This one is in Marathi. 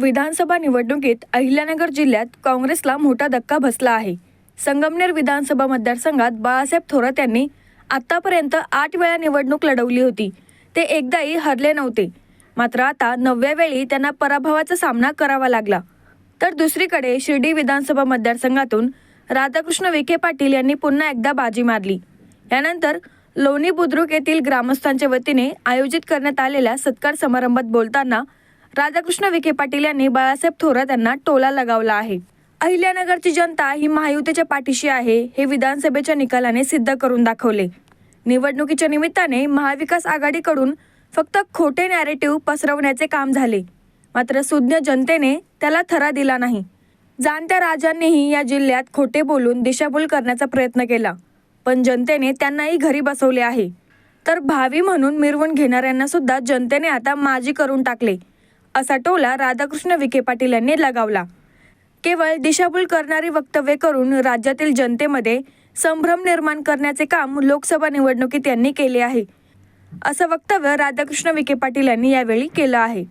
विधानसभा निवडणुकीत अहिल्यानगर जिल्ह्यात काँग्रेसला मोठा धक्का बसला आहे. संगमनेर विधानसभा मतदारसंघात बाळासाहेब थोरात यांनी आतापर्यंत आठ वेळा निवडणूक लढवली होती. ते एकदाही हरले नव्हते. मात्र आता नवव्या वेळी त्यांना पराभवाचा सामना करावा लागला. तर दुसरीकडे शिर्डी विधानसभा मतदारसंघातून राधाकृष्ण विखे पाटील यांनी पुन्हा एकदा बाजी मारली. यानंतर लोणी बुद्रुक येथील ग्रामस्थांच्या वतीने आयोजित करण्यात आलेल्या सत्कार समारंभात बोलताना राधाकृष्ण विखे पाटील यांनी बाळासाहेब थोरात यांना टोला लगावला आहे. अहिल्यानगरची जनता ही महायुतीच्या पाठीशी आहे हे विधानसभेच्या निकालाने सिद्ध करून दाखवले. निवडणुकीच्या निमित्ताने महाविकास आघाडीकडून फक्त खोटे नॅरेटिव्ह पसरवण्याचे काम झाले. मात्र सुज्ञ जनतेने त्याला थरा दिला नाही. जाणत्या राजांनीही या जिल्ह्यात खोटे बोलून दिशाभूल करण्याचा प्रयत्न केला. पण जनतेने त्यांनाही घरी बसवले आहे. तर भावी म्हणून मिरवून घेणाऱ्यांना सुद्धा जनतेने आता माजी करून टाकले. असा टोला राधाकृष्ण विखे पाटील यांनी लगावला. केवळ दिशाभूल करणारी वक्तव्ये करून राज्यातील जनतेमध्ये संभ्रम निर्माण करण्याचे काम लोकसभा निवडणुकीत यांनी केले आहे. असं वक्तव्य राधाकृष्ण विखे पाटील यांनी यावेळी केलं आहे.